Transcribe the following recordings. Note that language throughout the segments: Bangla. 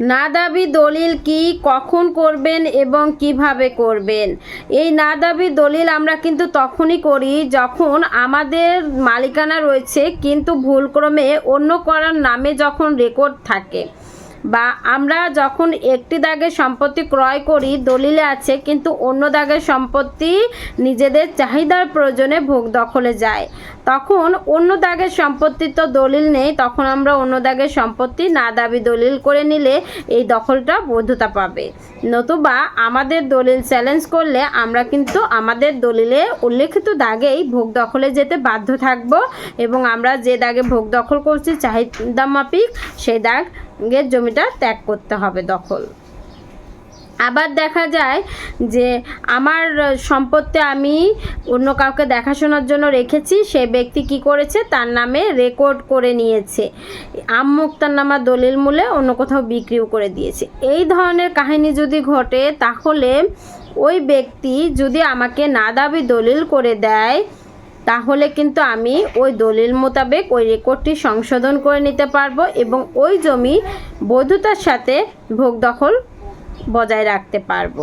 না দাবি দলিল কি, কখন করবেন এবং কীভাবে করবেন? এই নাদাবি দলিল আমরা কিন্তু তখনই করি যখন আমাদের মালিকানা রয়েছে, কিন্তু ভুলক্রমে অন্য করার নামে যখন রেকর্ড থাকে। বা আমরা যখন একটি দাগের সম্পত্তি ক্রয় করি, দলিলে আছে, কিন্তু অন্য দাগের সম্পত্তি নিজেদের চাহিদার প্রয়োজনে ভোগ দখলে যায়। তখন অন্য দাগের সম্পত্তি তো দলিল নেই, তখন আমরা অন্য দাগের সম্পত্তি না দাবি দলিল করে নিলে এই দখলটা বৈধতা পাবে। নতুবা আমাদের দলিল চ্যালেঞ্জ করলে আমরা কিন্তু আমাদের দলিলে উল্লেখিত দাগেই ভোগ দখলে যেতে বাধ্য থাকব এবং আমরা যে দাগে ভোগ দখল করছি চাহিদা মাফিক সেই দাগের জমিটা ত্যাগ করতে হবে দখল। আবার দেখা যায় যে আমার সম্পত্তি আমি অন্য কাউকে দেখাশোনার জন্য রেখেছি সে ব্যক্তি কি করেছে? তার নামে রেকর্ড করে নিয়েছে। আম মুক্তারনামা দলিল মূলে অন্য কোথাও বিক্রিও করে দিয়েছে। এই ধরনের কাহিনী যদি ঘটে, তাহলে ওই ব্যক্তি যদি আমাকে না দাবি দলিল করে দেয় তাহলে কিন্তু আমি ওই দলিল মোতাবেক ওই রেকর্ডটি সংশোধন করে নিতে পারব এবং ওই জমি বৈধতার সাথে ভোগ দখল বজায় রাখতে পারব।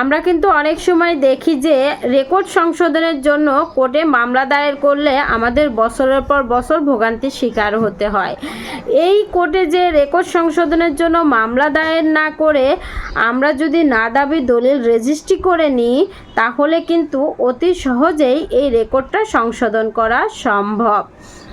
আমরা কিন্তু অনেক সময় দেখি যে রেকর্ড সংশোধনের জন্য কোর্টে মামলা দায়ের করলে আমাদের বছরের পর বছর ভোগান্তির শিকার হতে হয়। এই কোর্টে যে রেকর্ড সংশোধনের জন্য মামলা দায়ের না করে আমরা যদি না দাবি দলিল রেজিস্ট্রি করে নিই, তাহলে কিন্তু অতি সহজেই এই রেকর্ডটা সংশোধন করা সম্ভব।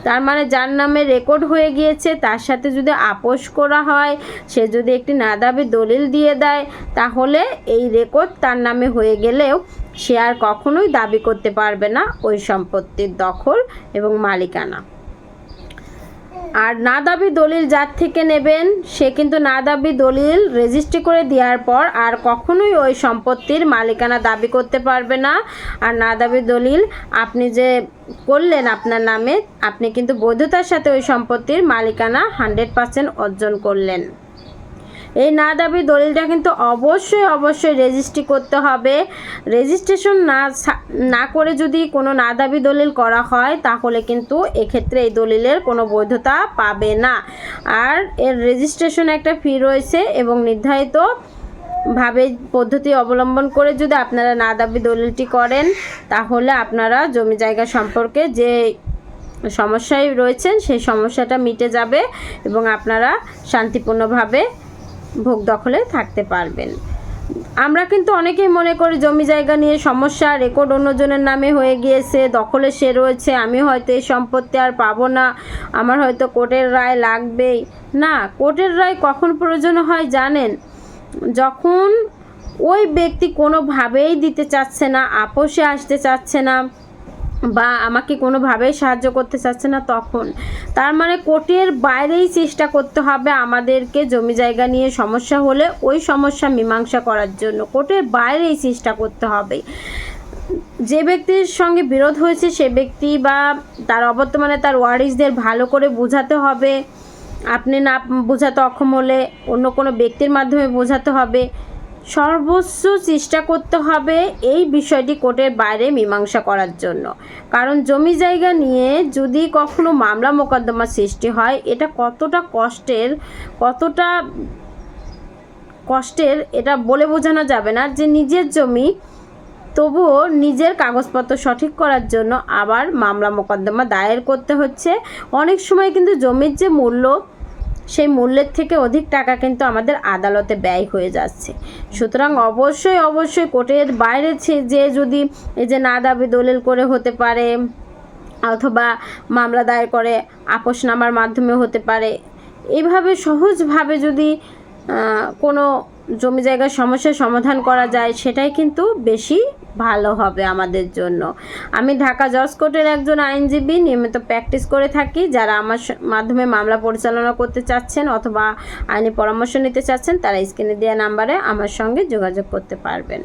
তার মানে যার নামে রেকর্ড হয়ে গিয়েছে, তার সাথে যদি আপোষ করা হয়, সে যদি একটি নাদাবি দলিল দিয়ে দেয়, তাহলে এই রেকর্ড তার নামে হয়ে গেলেও সে আর কখনোই দাবি করতে পারবে না ওই সম্পত্তির দখল এবং মালিকানা। আর না দাবি দলিল যার থেকে নেবেন, সে কিন্তু না দাবি দলিল রেজিস্ট্রি করে দেওয়ার পর আর কখনোই ওই সম্পত্তির মালিকানা দাবি করতে পারবে না। আর না দাবি দলিল আপনি যে করলেন আপনার নামে, আপনি কিন্তু বৈধতার সাথে ওই সম্পত্তির মালিকানা হান্ড্রেড পার্সেন্ট অর্জন করলেন। এই না দাবি দলিলটা কিন্তু অবশ্যই অবশ্যই রেজিস্ট্রি করতে হবে। রেজিস্ট্রেশন না না করে যদি কোনো না দাবি দলিল করা হয়, তাহলে কিন্তু এক্ষেত্রে এই দলিলের কোনো বৈধতা পাবে না। আর এর রেজিস্ট্রেশন একটা ফি রয়েছে এবং নির্ধারিত ভাবে পদ্ধতি অবলম্বন করে যদি আপনারা না দাবি দলিলটি করেন, তাহলে আপনারা জমি জায়গা সম্পর্কে যে সমস্যায় রয়েছেন, সেই সমস্যাটা মিটে যাবে এবং আপনারা শান্তিপূর্ণভাবে ভোগ দখলে থাকতে পারবেন। আমরা কিন্তু অনেকেই মনে করি জমি জায়গা নিয়ে সমস্যা রেকর্ড অন্যজনের নামে হয়ে গিয়েছে, দখলে সে রয়েছে আমি হয়তো এই সম্পত্তি আর পাবো না, আমার হয়তো কোর্টের রায় লাগবেই। না, কোর্টের রায় কখন প্রয়োজন হয় জানেন? যখন ওই ব্যক্তি কোনোভাবেই দিতে চাচ্ছে না, আপোষে আসতে চাচ্ছে না বা আমাকে কোনোভাবেই সাহায্য করতে চাচ্ছে না তখন। তার মানে কোর্টের বাইরেই চেষ্টা করতে হবে আমাদেরকে জমি জায়গা নিয়ে সমস্যা হলে ওই সমস্যা মীমাংসা করার জন্য। কোর্টের বাইরেই চেষ্টা করতে হবে। যে ব্যক্তির সঙ্গে বিরোধ হয়েছে সে ব্যক্তি বা তার অবর্তমানে তার ওয়ারিসদের ভালো করে বোঝাতে হবে। আপনি না বোঝাতে অক্ষম হলে অন্য কোনো ব্যক্তির মাধ্যমে বোঝাতে হবে। সর্বোচ্চ চেষ্টা করতে হবে এই বিষয়টি কোর্টের বাইরে মীমাংসা করার জন্য। কারণ জমি জায়গা নিয়ে যদি কখনো মামলা মোকদ্দমা সৃষ্টি হয়, এটা কতটা কষ্টের কতটা কষ্টের এটা বলে বোঝানো যাবে না যে নিজের জমি তবুও নিজের কাগজপত্র সঠিক করার জন্য আবার মামলা মোকদ্দমা দায়ের করতে হচ্ছে। অনেক সময় কিন্তু জমির যে মূল্য সেই মূল্যের থেকে অধিক টাকা কিন্তু আমাদের আদালতে ব্যয় হয়ে যাচ্ছে। সুতরাং অবশ্যই অবশ্যই কোর্টের বাইরে যে যদি এই যে না দাবি দলিল করে হতে পারে অথবা মামলা দায়ের করে আপোষনামার মাধ্যমে হতে পারে এইভাবে সহজভাবে যদি কোনো জমি জায়গার সমস্যার সমাধান করা যায়, সেটাই কিন্তু বেশি ভালো হবে আমাদের জন্য। আমি ঢাকা জজ কোর্টের একজন আইনজীবী, নিয়মিত প্র্যাকটিস করে থাকি। যারা আমার মাধ্যমে মামলা পরিচালনা করতে চাচ্ছেন অথবা আইনি পরামর্শ নিতে চাচ্ছেন, তারা স্ক্রিনে দেওয়া নাম্বারে আমার সঙ্গে যোগাযোগ করতে পারবেন।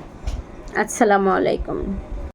আসসালামু আলাইকুম।